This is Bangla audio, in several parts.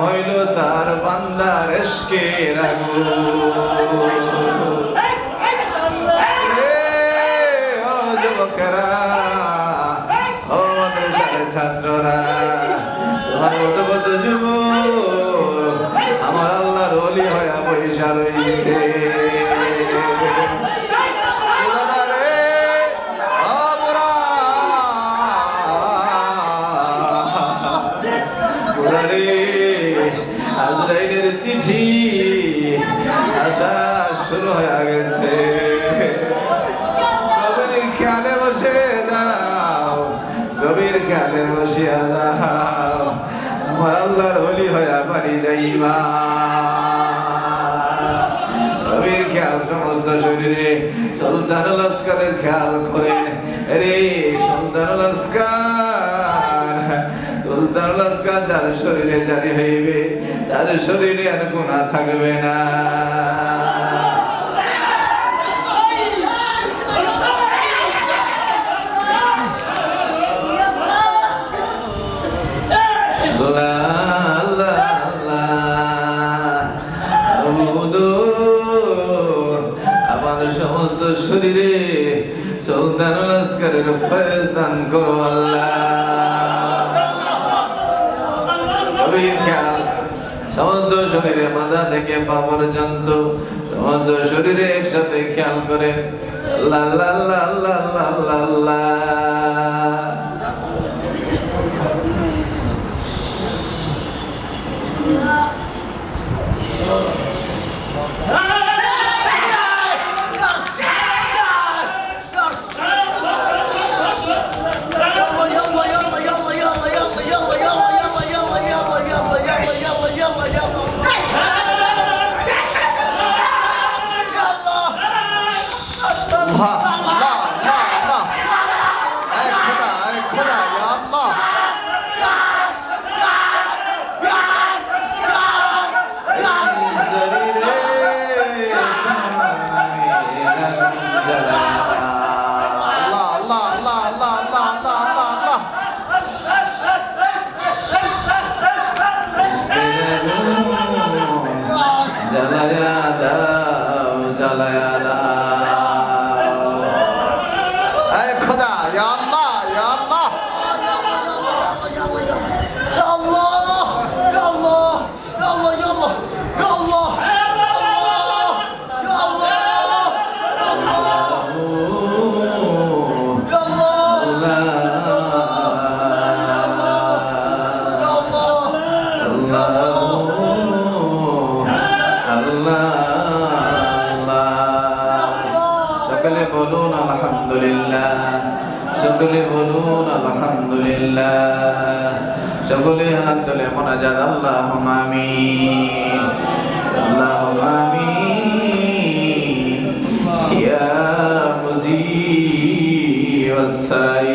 হইল তার বান্দার এসকে ও যুবকেরা ছাত্ররা যুবক। আসা শুরু হয়ে গেছে। খেয়ালে বসে যাও খেয়ালে যাও। হলি বাড়ি যাইবা। খেয়াল শরীরে লস্করের খেয়াল করে। রে সুলতান লস্কর। সুলতান লস্কর যার শরীরে জারি হইবে, তার শরীরে আর গুণা থাকবে না। সমস্ত শরীরে সুলতান লস্করের ফয়েজ দান করো আল্লাহ। খেয়াল সমস্ত শরীরে মাথা থেকে পা পর্যন্ত সমস্ত শরীরে একসাথে খেয়াল করেন আল্লাহ আল্লাহ আল্লাহ আল্লাহ আল্লাহ জ্বালায়া দাও জ্বালায়া সকলে বলুন আলহামদুলিল্লাহ সকলে বলুন আলহামদুলিল্লাহ সকলে হাত তুলে মোনাজাত আল্লাহ আমিন আল্লাহ আমিন ইয়া মুজিব السائلين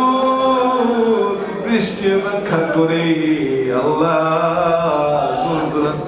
বৃষ্টি ব্যাখ্যা করে আল্লাহ দূর দূরান্ত